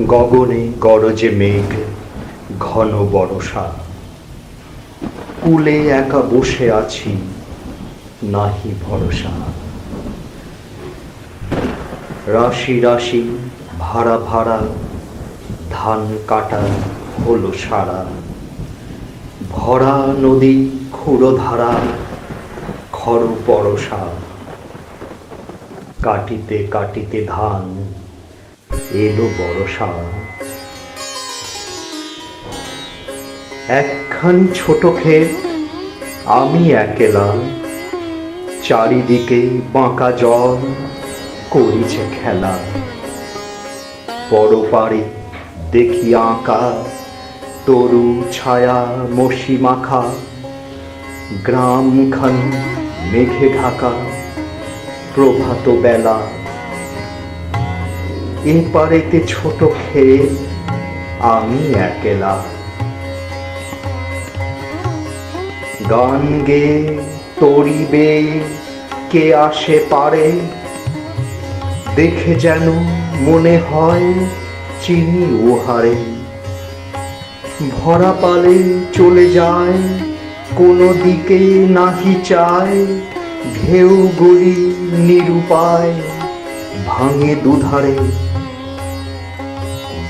গগনে গরজে মেঘ, ঘন বরষা কুলে একা বসে আছি, নাহি ভরসা। রাশি রাশি, ভাড়া ভাড়া, ধান কাটা হলো সারা। ভরা নদী, ক্ষুরধারা খর পরশা কাটিতে কাটিতে ধান এলো বরষা একখানি ছোট ক্ষেত, আমি একেলা। চারিদিকে বাঁকা জল করিছে খেলা। পরপারে দেখি আঁকা তরু ছায়া মশি মাখা। গ্রামখান মেঘে ঢাকা প্রভাত বেলা এপারেতে ছোট খেয়ে আমি একেলা। গান গে তরিবে, কে আসে পারে? দেখে যেন মনে হয় চিনি উহারে। ভরা পালে চলে যায়, কোনো দিকে নাহি চায়, ঢেউ গলি নিরুপায়, ভাঙে দুধারে।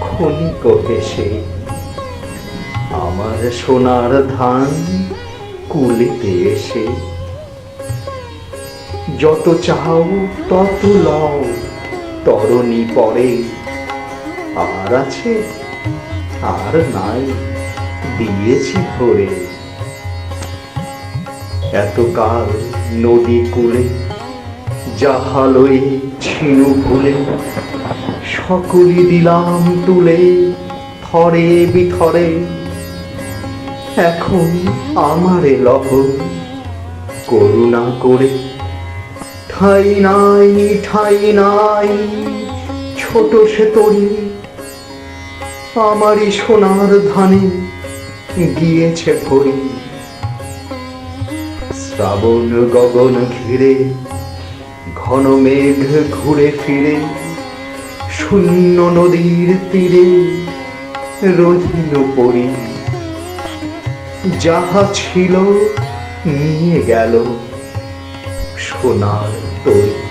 ক্ষণিক হেসে আমার সোনার ধান কুলেতে এসে যত চাও তত লও, তরণী পরে আর আছে, আর নাই, দিয়েছি ভরে। এতকাল নদী কূলে জাহালয়ে ছিনু ভুলে সকলি দিলাম তুলে, থরে বিথরে। এখন আমারে লহ করুণা করে। ঠাই নাই ঠাই নাই, ছোট সে তরি। আমারই সোনার ধানে গিয়েছে ভরি। শ্রাবণ গগন ঘিরে, ঘন মেঘ ঘুরে ফিরে। শূন্য নদীর তীরে রহিল পরি। যাহা ছিল নিয়ে গেল সোনার তরি।